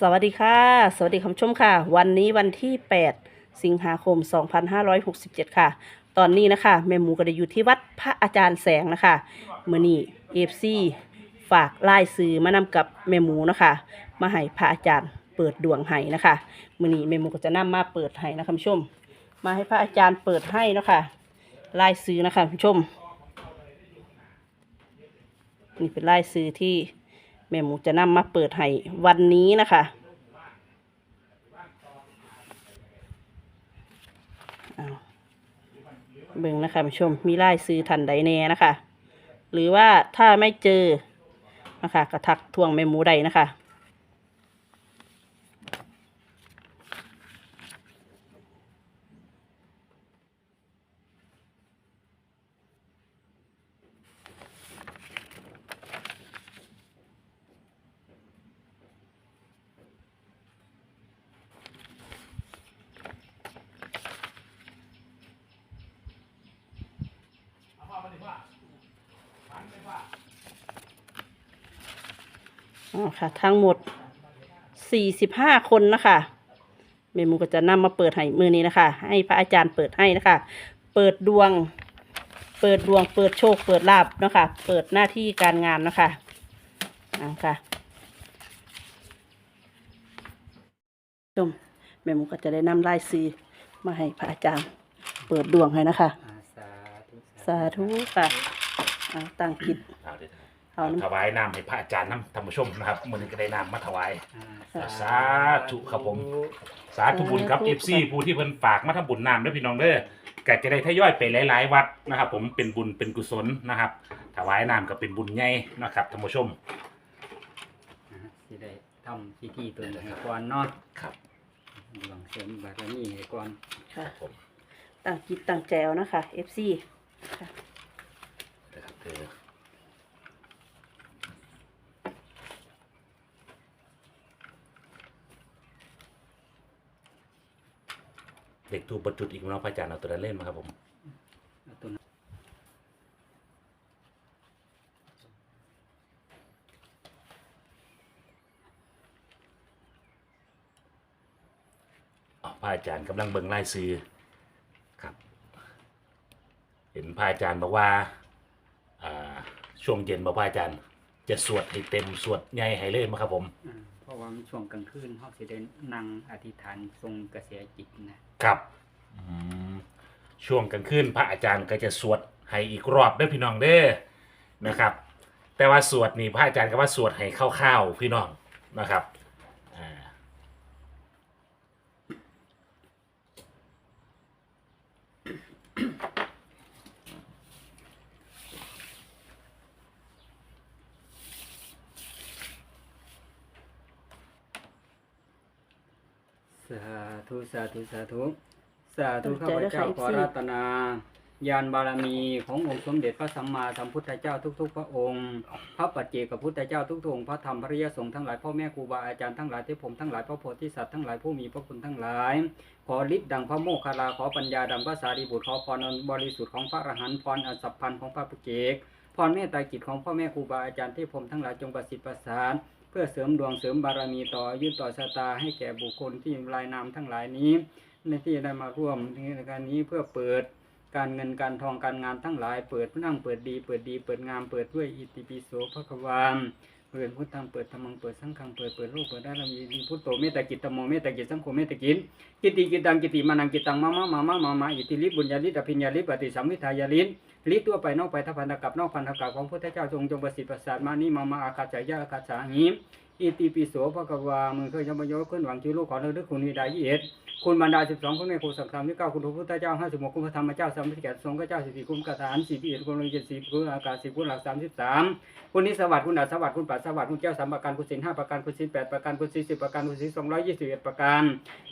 สวัสดีค่ะ สวัสดีคุณผู้ชมค่ะ วันนี้วันที่ 8 สิงหาคม 2567 ค่ะ ตอนนี้นะคะแม่หมูก็ได้อยู่ที่วัดพระอาจารย์แสงนะคะเมื่อนี้เอฟซีฝากไล่ซื้อมานำกับแม่หมูนะคะ มาให้พระอาจารย์เปิดดวงให้นะคะเมื่อนี้แม่หมูก็จะนำมาเปิดให้นะคุณผู้ชม มาให้พระอาจารย์เปิดให้นะคะไล่ซื้อนะคะคุณผู้ชม นี่เป็นไล่ซื้อที่ แม่หมูจะนำมาเปิดให้วันนี้นะคะเบิ่งนะคะผู้ชมมีไล่ซื้อทันใดแน่นะคะ หรือว่าถ้าไม่เจอนะคะกระทักทวงแม่หมูใดนะคะ อ๋อค่ะ ทั้งหมด45คนนะคะเมมูก็จะนำมาเปิดให้มือนี้นะคะ ให้พระอาจารย์เปิดให้นะคะ เปิดดวง เปิดดวง เปิดโชค เปิดลาบเนาะคะ เปิดหน้าที่การงานเนาะคะอ่าค่ะชมแม่หมูก็จะได้นำลายซีมาให้พระอาจารย์ เปิดดวงให้นะคะอาสาธุสาธุค่ะอ่าตั้งจิต เอาเดี๋ยวเอาน้ำถวายน้ำให้พระอาจารย์น้ำธรรมชมนะครับมือนี้ก็ได้น้ำมาถวายอาสาธุครับผม สาธุบุญครับเอฟซีผู้ที่เพิ่นฝากมาทำบุญน้ำด้วยพี่น้องเด้อก็จะได้ทยอยไปหลาย ๆ วัดนะครับ ผมเป็นบุญเป็นกุศลนะครับ ถวายน้ำก็เป็นบุญใหญ่นะครับธรรมชมอ่าสิได้ทำพิธีตัวนี้ให้ก่อนเนาะครับหวังเสริมบารมีให้ก่อนค่ะผมตั้งจิตตั้งแจวนะคะ FC ค่ะนะครับเด้อ เด็กทูประจุดอีกเนาะพระอาจารย์เอาตัวนั้นเล่นมาครับผมเอาตัวนั้นอ๋อพระอาจารย์กำลังเบิ่งไล่ซื้อครับ เห็นพระอาจารย์บอกว่าอ่าช่วงเย็นบอกพระอาจารย์ จะสวดให้เต็มสวดใหญ่ให้เลยมั้งครับผม อ่าเพราะว่ามันช่วงกลางคืนเฮาสิได้นั่งอธิษฐานทรงกระแสจิตนะ ครับอืมช่วงกลางคืนพระอาจารย์ก็จะสวดให้อีกรอบเด้อพี่น้องเด้อนะครับ แต่ว่าสวดนี่พระอาจารย์ก็ว่าสวดให้คร่าวๆพี่น้องนะครับอ่า สาธุสาธุสาธุสาธุตั้ข้างใจพด้วยเจ้าค่ะขอ FC รัตนาญาณบารมีขององค์สมเด็จพระสัมมาสัมพุทธเจ้าทุก ๆ พระองค์ พระปัจเจกพุทธเจ้าทุกๆองค์พระธรรมพระริยสงฆ์ทั้งหลายพ่อแม่ครูบาอาจารย์ทั้งหลายที่ผมทั้งหลายพระโพธิสัตว์ทั้งหลายผู้มีพระคุณทั้งหลาย ขอฤทธิ์ดังพระโมคคัลลาขอปัญญาดังพระสารีบุตรขอพรอันบริสุทธิ์ของพระอรหันต์พรอันสัพพันธ์ของพระปัจเจกพรเมตตาจิตของพ่อแม่ครูบาอาจารย์ที่ผมทั้งหลายจงประสิทธิ์ประสาน เพื่อเสริมดวงเสริมบารมีต่ออายุต่อชะตาให้แก่บุคคลที่รายนามทั้งหลายนี้ ในที่ได้มาร่วมในการนี้เพื่อเปิดการเงินการทองการงานทั้งหลาย เปิดนั่งเปิดดี เปิดดี เปิดงามเปิดด้วยอิติปิโสพระความเปิดพุทธังเปิดธรรมังเปิดสังฆังเปิดเปิดโลกเปิดได้เรามีพุทโธเมตตากิจธรรมโมเมตตากิจสังโฆเมตตากิจกิติกิตังกิติมานังกิตังมามามามามามาอิติลิบุญญาลิตอภิญญาลิปฏิสัมมิทายาลิ ลิตัวไปนอกไปทัพพันธกับนอกพันธกับของพุทธเจ้าทรงจงประสิทธิ์ประสานมานี่มามาอาคาจายะอาคาจาหิมอิติปิโสพระกวามือเคยยมโยขึ้นหวังชิวลูกขอเลิกคุณวิดายิเอ็ด คุณบรรดาสิบสองคุณแม่คสังฆามที่เก้าคุณพระพุทธเจ้าห้าสิบหกคุณพระธรรมเจ้าสามสิบแปดทรงพระเจ้าสิบสี่คุณกฐานสิบเอ็ดคุณลงเจ็ดสิบคุณอากาศสิบคุณหลักสามสิบสามคุณนิสวัสดิ์คุณอัศวัสดิ์คุณปัสสวัสดิ์คุณแก้วสามประการคุณสินห้าประการคุณสินแปดประการคุณสินสิบประการคุณสินสองร้อยยี่สิบเอ็ดประการ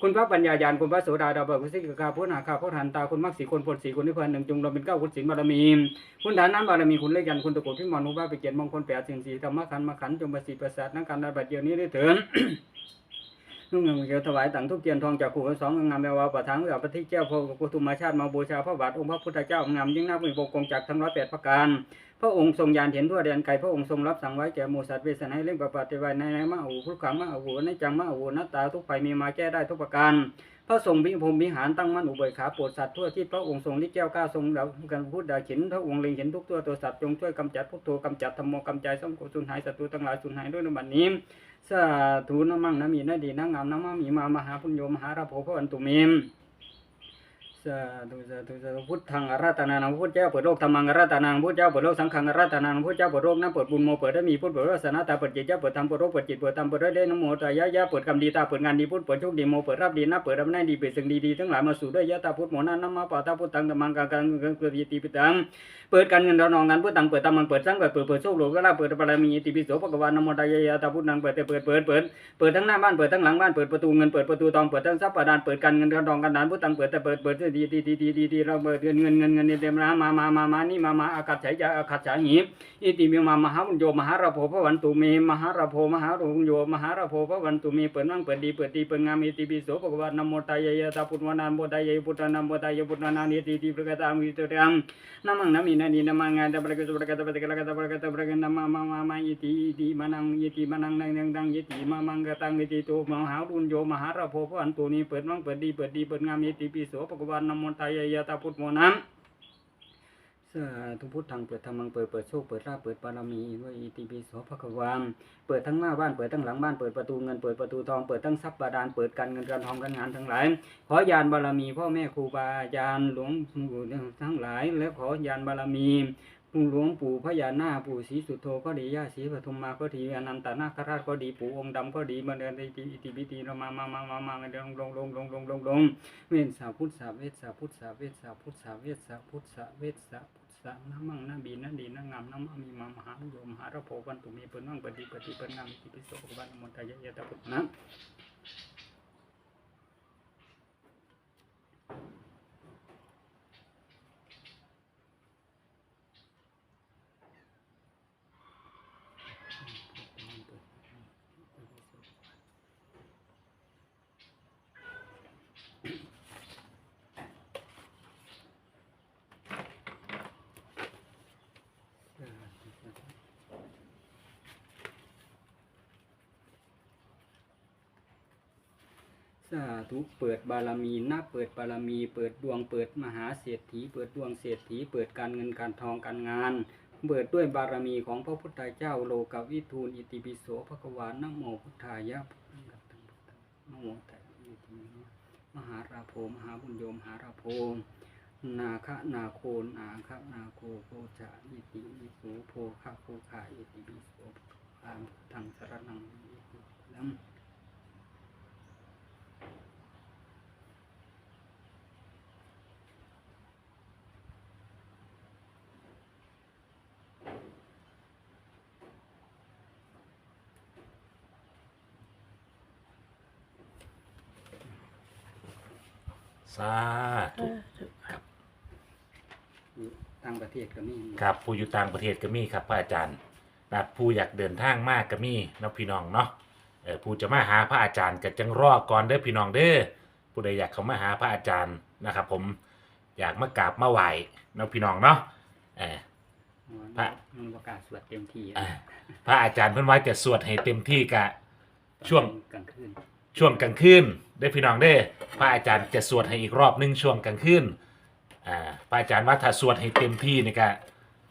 คุณพระปัญญายานคุณพระโสดาดาบคุณสิกขาพุทธาคาพุทธันตาคุณมักสีคนผลสีคุณนิพพานหนึ่งจงรวมเป็นเก้าคุณสินบารมีคุณฐานนั้นบารมีคุณเลขยันคุณตะโกที่มนุษย์ไปเกียรติมงคลแปดสิ่งสี่ธรรมขันธ์มะขันธ์จงประสิทธิ์ประสาทนักการระบัดเดียวนี้ได้เถิด นุ่งเงินเขียวถวายต่างทุกเทียนทองจากขู่สองงามแมววาประทังเอือปฏิเจ้าพระกุตุมาชาติมาบูชาพระบาทองค์พระพุทธเจ้างามยิ่งนักมีปกครองจากทั้งร้อยแปดประการพระองค์ทรงยานเห็นทั่วแดนไกลพระองค์ทรงรับสั่งไว้แก่หมูสัตว์เวสนให้เล่งประปฏิวัติในในมะอูพุทขังมะอูในจังมะอูนัตตาทุกภัยมีมาแก้ได้ทุกประการ พระทรงพิพรมวิหารตั้งมั่นอุเบกขาโปรดสัตว์ทั่วที่พระองค์ทรงฤทธิ์แก้วก้าทรงเรากันพูดดาขินพระองค์เล็งเห็นทุกตัวตัวสัตว์จงช่วยกำจัดพวกตัวกำจัดธรรมโมกำจัดสังโฆสุนหายศัตรูทั้งหลายสูญหายด้วยนบัดนี้สาธุนะมั่งนะมีนะดีนะงามนะมามีมามหาพุญโยมหาราโภพระวันตุเมม สาธุสาธุสาธุพุทธังอาราธนานังพุทธเจ้าเปิดโลกธรรมังอาราธนานังพุทธเจ้าเปิดโลกสังฆังอาราธนานังพุทธเจ้าเปิดโลกน้ำเปิดบุญโมเปิดได้มีพุทธเปิดวาสนาตาเปิดจิตเจ้าเปิดธรรมเปิดโลกเปิดจิตเปิดธรรมเปิดได้ได้นโมตายะยะเปิดกรรมดีตาเปิดงานดีพุทธเปิดโชคดีโมเปิดรับดีนะเปิดรับได้ดีเปิดสิ่งดีๆทั้งหลายมาสู่ด้วยยะตาพุทธโมนานัมมาปาตาพุทธังธรรมังกังกังกังเกิดยิติปิตังเปิดการเงินเรานองนั้นพุทธังเปิดธรรมังเปิดสังเปิดเปิดเปิดโชคโลกเวลาเปิดบารมีติปิโสภควานโมตายะยะตาพุทธังเปิดเปิดเปิดเปิดเปิดทั้งหน้าบ้านเปิดทั้งหลังบ้านเปิดประตูเงินเปิดประตูทองเปิดทั้งทรัพย์ประดานเปิดการเงินการทองการดานพุทธังเปิดแต่เปิดเปิดดีดีดีดีดีดีเราเปิดเงินเงินเงินเงินเต็มร้ามามามามานี่มามาอากัดฉายาอากัดฉาหีบอิติมีมามหาบุญโยมหาราโภพระวันตุเมมหาราโภมหารุญโยมหาราโภพระวันตุเมเปิดนั่งเปิดดีเปิดดีเปิดงามอิติปิโสภควานโมตายยะตาพุทธวนานโมตายยะพุทธนามโมตายะพุทธนานิติติประกตามิตรัง Namang nami nani namang ada berkata berkata berkata berkata berkata berkata nama mama mama iti iti manang iti manang nang nang nang iti mamang gatang iti tu mau hau dun jo mahara pho pho an tu ni ปิดมั่งเปิดดีเปิดดีเปิดงาม iti pi so ปกวานนโมตายายาตาพุทธโมนัมสทุพุทธังเปิดธรรมังเปิดเปิดโชคเปิดลาเปิดบารมีด้วยอิติปิโสภความเปิดทั้งหน้าบ้านเปิดทั้งหลังบ้านเปิดประตูเงินเปิดประตูทองเปิดทั้งทรัพย์บาดาลเปิดการเงินการทองการงานทั้งหลาย ขอยานบารมีพ่อแม่ครูบาอาจารย์หลวงปู่ทั้งหลาย และขอยานบารมี หลวงปู่พญานาคปู่ศรีสุโธก็ดีย่าศรีปทุมมาก็ดีอนันตนาคราชก็ดีปู่องค์ดำก็ดีมาเดินในอิติปิติเรามามามามามามาเดินลงลงลงลงลงลงเวสสาพุทธสาเวสสาพุทธสาเวสสาพุทธสาเวสสาพุทธสาเวสสาพุทธสานะมังนะบีนะดีนะงามนะมามีมามหาโยมหาระโพวันตุมีเปิดนั่งปฏิปฏิเปิดงามอิติปิโสภวันมนตายะยะตะพุทธนะ สาธุเปิดบารมีนับเปิดบารมี เปิดดวงเปิดมหาเศรษฐี เปิดดวงเศรษฐี เปิดการเงินการทองการงาน เปิดด้วยบารมีของพระพุทธเจ้าโลกวิทูลอิติปิโสภควานะโมพุทธายะนโมตัสสะอิติมหาราโพมหาบุญโยมหาราโพนาคะนาโคนาคะนาโคโพจะอิติปิโสโพคะโพคะอิติปิโสภะทางสารนังอิติลัม สาธุอยู่ต่างประเทศก็มีครับผู้อยู่ต่างประเทศก็มีครับพระอาจารย์นะผู้อยากเดินทางมากก็มีเนาะพี่น้องเนาะเออผู้จะมาหาพระอาจารย์ก็จังรอก่อนเด้อพี่น้องเด้อผู้ใดอยากเข้ามาหาพระอาจารย์นะครับ ผมอยากมากราบมาไหว้เนาะพี่น้องเนาะเออ พระ มันประกาศสวดเต็มที่อ่าพระอาจารย์เพิ่นว่าจะสวดให้เต็มที่กะ ช่วง กลางคืน ช่วงกลางคืนได้อพี่น้องเด้อพระอาจารย์จะสวดให้อีกรอบหนึงช่วงกลางคืนอ่าพระอาจารย์ว่าถ้าสวดให้เต็มที่นี่ก็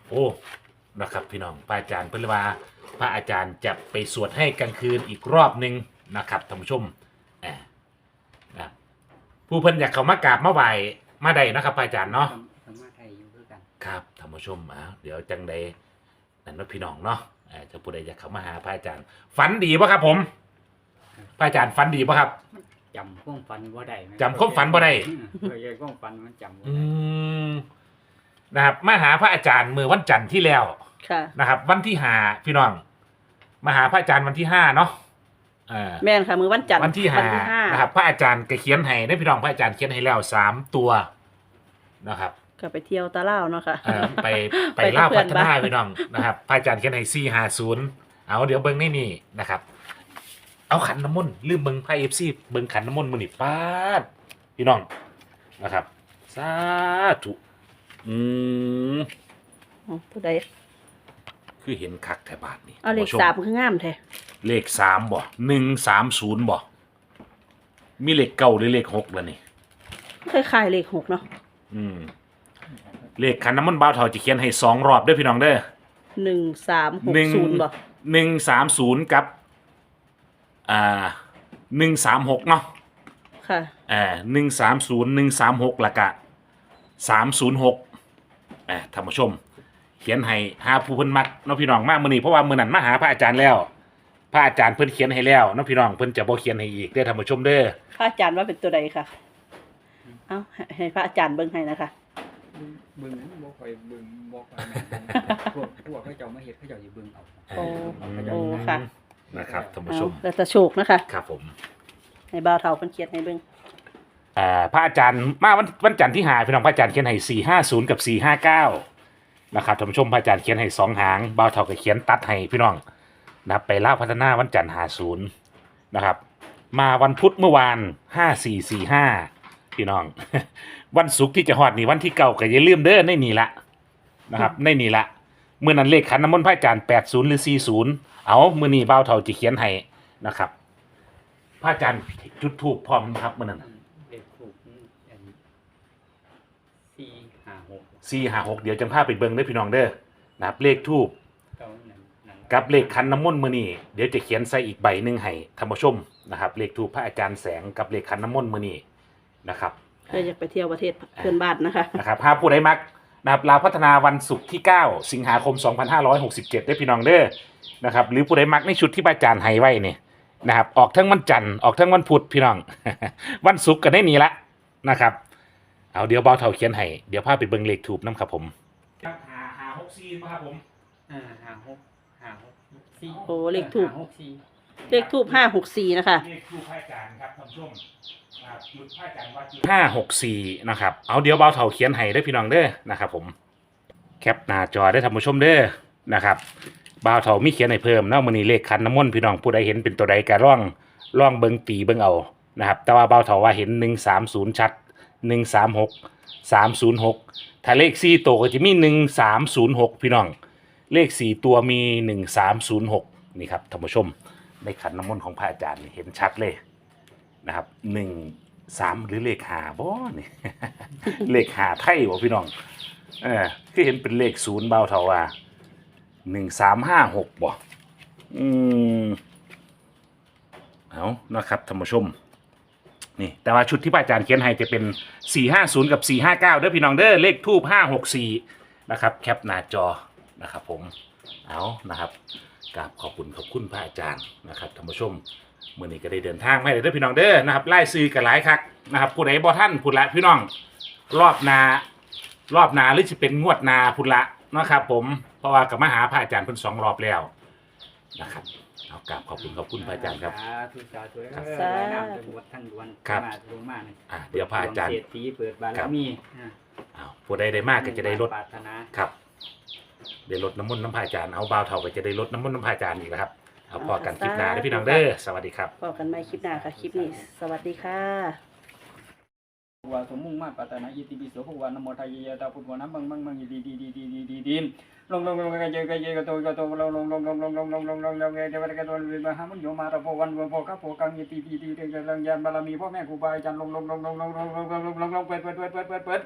โอ้นะครับพี่น้องพระอาจารย์เพิ่นว่าพระอาจารย์จะไปสวดให้กลางคืนอีกรอบหนึ่งนะครับท่านผู้ชมอ่านะครับผู้เพิ่นอยากเข้ามากราบมาไหว้มาได้นะครับพระอาจารย์เนาะ สามารถไทยอยู่ด้วยกัน ครับท่านผู้ชมอ่าเดี๋ยวจังใดนั่นเนาะพี่น้องเนาะอ่าจะผู้ใดอยากเข้ามาหาพระอาจารย์ ฝันดีป่ะครับผม พระอาจารย์ฝันดีป่ะครับ จำความฝันว่าได้ไหมจำความฝันบ่ได้ เคยความฝันมันจำบ่อืได้มนะครับมาหาพระอาจารย์เมื่อวันจันทร์ที่แล้วค่ะ นะครับ วันที่หาพี่น้องมาหาพระอาจารย์วันที่ห้าเนาะอ่าแม่นค่ะ มือวันจันทร์วันที่หานะครับ พระอาจารย์ก็เขียนให้ได้พี่น้องพระอาจารย์เขียนให้แล้วสามตัวนะครับ ก็ไปเที่ยวตะเล่าวเนาะค่ะ เอ่อไปไปไปกับล่าเพื่พัอนฒบ้านาพี่น้องนะครับพระอาจารย์เขียนให้สี่ห้าศูนย์เอาเดี๋ยวเบิ้งนี่นี่นะครับ เอาขันน้ำมนต์ลืมเบิ้งไพ่เอฟซีเบิ้งขันน้ำมนต์มือนี่ป้าดพี่น้องนะครับสาธุอืมอ๋อผู้ใดคือเห็นคักแถบาทนี่เอาเลขท่นผู้ชสามคืองามแท้เลขสามบ่หนึ่งสามศูนย์บ่มีเลขเก้าหรือเลขหกแล้วนี่ คล้ายๆเลขหกเนาะอืม เลขคันน้ำมันต์บ่าวเถาจะเขียนให้สองรอบเด้วยพี่น้องเด้อหนึ่งสามหกหนึ่งศูนย์บ่หนึ่งสามศูนย์กับ อ่าหนึ่งสามหกเนาะค่ะอ่าหนึ่งสามศูนย์หนึ่งสามหกละกะสามศูนย์หกอ่าท่านผู้ชม เขียนให้หาผู้เพิ่นมักเน้องพี่น้องมากมื้อนี้เพราะว่ามื้อนั้นมาหาพระอาจารย์แล้ว พระอาจารย์เพิ่นเขียนให้แล้วเน้องพี่น้องเพิ่นจะบ่เขียนให้อีกเด้อท่านผู้ชมเด้อพระอาจารย์ว่าเป็นตัวใดค่ะ เอาให้ให้พระอาจารย์เบิ่งให้นะคะ เบิ่งนั้นบ่ค่อยเบิ่งบ่ค่อยแม่น พวกพวกเขาเจ้ามาเฮ็ดเขาเจ้าสิเบิ่งเอาโอ้ เขาเจ้าโอ้สิค่ะ นะครับท่านผู้เอาชมแล้วแต่โชคนะคะ ครับผม ให้บ่าวเฒ่าเพิ่นเขียนให้เบิ่งอ่าพระอาจารย์มาวันวันจันทร์ที่หาพี่น้องพระอาจารย์เขียนให้สี่ห้าศูนย์กับสี่ห้าเก้านะครับท่านผู้ชมพระอาจารย์เขียนให้สองหางบ่าวเท่ากับเขียนตัดให้พี่น้องนะครับไปล่าพัฒนาวันจันทร์หาศูนย์นะครับ มาวันพุธเมื่อวานห้าสี่สี่ห้าพี่น้อง วันศุกร์ที่จะฮอดนี่วันที่เก่าก็อย่าลืมเด้อในนี่ละนะครับ ในนี่ละ เมื่อนั้นเลขขันน้ำมนต์พระอาจารย์แปดศูนย์หรือสี่ศูนย์เอามื่อนี้บ่าวเท่าจะเขียนให้นะครับพระอาจารย์จุดถูกพร้อมนะครับเมื่อนั้นเลขถูกอันสี่ห้าหกสี่หาหกเดี๋ยวจังพาไปเบิ่งเด้อพี่น้องเด้อนะครับเลขทูบเก้านั่นนั่นกับเลขคันน้ำมนต์มือนี้เดี๋ยวจะเขียนใส่อีกใบหนึ่งให้ท่านผู้ชมนะครับเลขทูบพระอาจารย์แสงกับเลขคันน้ำมนต์มือนี้นะครับเพื่ออยากไปเที่ยวประเทศเพื่อนบ้านนะคะ นะครับภาพผู้ใดมัก นะครับลาวพัฒนาวันศุกร์ที่ 9 สิงหาคม 2567 ได้อพี่น้องเด้อนะครับหรือผู้ใดมักในชุดที่พระอาจารย์ให้ไว้เนี่ยนะครับออกทั้งวันจันทร์ออกทั้งวันพุธพี่น้อง วันศุกร์ก็ได้นี่ละนะครับ เอาเดี๋ยวเบาเท่าเขียนให้เดี๋ยวพาไปเบิ่งเลขทูบน้ำครับผมหาหาหกซีครับผมอ่าห้าหกห้าหกสี่โอ้เลขถูกห้าหกสี่เลขทูบห้าหกสี่นะคะ เลขทูปพระอาจารย์ครับท่านผู้ชม ห้าหกสี่นะครับ เอาเดี๋ยวเบาเถาเขียนให้ได้พี่น้องเด้อนะครับผมแคปหน้าจอได้ท่านผู้ชมเด้อนะครับเบาเถามีเขียนให้เพิ่มเนาะมื้อนี้เลขคันน้ำมนต์พี่น้องผู้ใดเห็นเป็นตัวใดก็ร่องร่องเบิงตีเบิงเอานะครับแต่ว่าเบาเถาว่าเห็นหนึ่งสามศูนย์ชัดหนึ่งสามหกสามศูนย์หกถ้าเลขสี่ตัวก็จะมีหนึ่งสามศูนย์หกพี่น้อง เลขสี่ตัวมีหนึ่งสามศูนย์หกนี่ครับท่านผู้ชมในขันน้ำมนต์ของพระอาจารย์เห็นชัดเลย นะครับหนึ่งสามหรือเลขหาบ่นี่ย เลขหาไทยบ่พี่น้อง เออคือเห็นเป็นเลขศูนย์เบาเทาว่าหนึ่งสามห้าหกบ่อืมเอานะครับท่านผู้ชม นี่แต่ว่าชุดที่อาจารย์เขียนให้จะเป็นสี่ห้าศูนย์กับสี่ห้าเก้าเด้อพี่น้องเด้อเลขทูบห้าหกสี่นะครับ แคปหน้าจอนะครับผม เอานะครับ กราบขอบคุณขอบคุณพระอาจารย์นะครับท่านผู้ชมเมื่อนี้ก็ได้เดินทางมาเลยเด้อพี่น้องเด้อนะครับไล่ซื้อกันหลายคักนะครับผู้ใดบ่ท่านผู้ละพี่น้องรอบหนารอบหนาหรือจะเป็นงวดหนาพุนละเนาะครับผมเพราะว่ากับมาหาพระอาจารย์เพิ่นสองรอบแล้วนะครับเอากราบขอบคุณขอบคุณพระอาจารย์ครับ สาธุสาธุครับเออรายนามจังหวัดทั้งดวนครับ มาลงมานี่อะเดี๋ยวพระอาจารย์ เศรษฐีเปิดบารครับมีอ่าเอาผู้ใดได้มากก็จะได้ลดปรารถนา ครับ ได้ลดน้ำมนต์น้ำพระอาจารย์เอาบ่าวเท่าก็จะได้ลดน้ำมนต์น้ำพระอาจารย์อีกนะครับเอาพอกันคลิปหน้าเด้อพี่น้องเด้อสวัสดีครับ พบกันใหม่คลิปหน้าค่ะคลิปนี้ สวัสดีค่ะ วาสมมุ่งมาปัตตนาอิติปิโสภควานโมทายยะตาพุทธวานะบังบังบังดีดีดีดีดีดีดีลงลงลงกะเจกะเจกะโตกะโตลงลงลงลงลงลงลงลงลงลงเดวะกะโตวิมหามุญโยมาตะโพวันโพคะโพกังอิติปิติเตกะลังยานบารมีพ่อแม่ครูบาอาจารย์ลงลงลงลงลงลงลงลงลงลงเปิดเปิดเปิดเปิดเปิด